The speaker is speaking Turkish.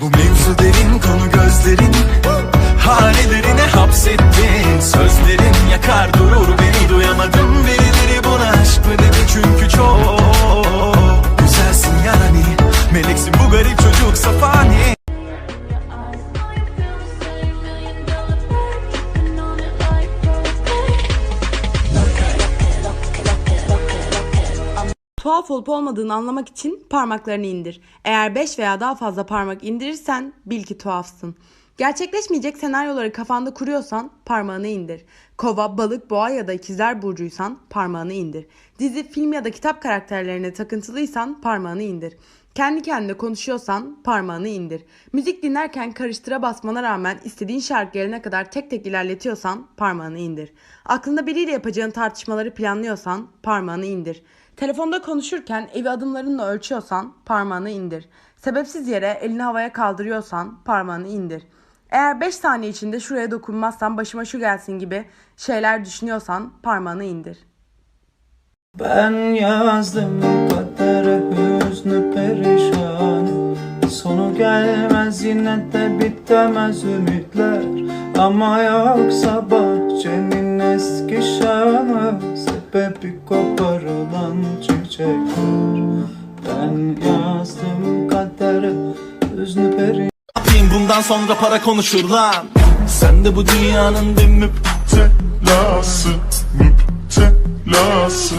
Bu mevzu derin konu gözlerin. Hanelerine Tuhaf olup olmadığını anlamak için parmaklarını indir. Eğer 5 veya daha fazla parmak indirirsen bil ki tuhafsın. Gerçekleşmeyecek senaryoları kafanda kuruyorsan parmağını indir. Kova, balık, boğa ya da ikizler burcuysan parmağını indir. Dizi, film ya da kitap karakterlerine takıntılıysan parmağını indir. Kendi kendine konuşuyorsan parmağını indir. Müzik dinlerken karıştıra basmana rağmen istediğin şarkı gelene kadar tek tek ilerletiyorsan parmağını indir. Aklında biriyle yapacağın tartışmaları planlıyorsan parmağını indir. Telefonda konuşurken evi adımlarınla ölçüyorsan parmağını indir. Sebepsiz yere elini havaya kaldırıyorsan parmağını indir. Eğer 5 saniye içinde şuraya dokunmazsan başıma şu gelsin gibi şeyler düşünüyorsan parmağını indir. Ben yazdım kadere gelmez yine de bitemez ümitler. Ama yoksa bahçenin eski şanı Sebebi koparılan çiçekler. Ben yazdım kadere hüznü perişan yapayım bundan sonra para konuşur lan Sen de bu dünyanın bir müptelası Müptelası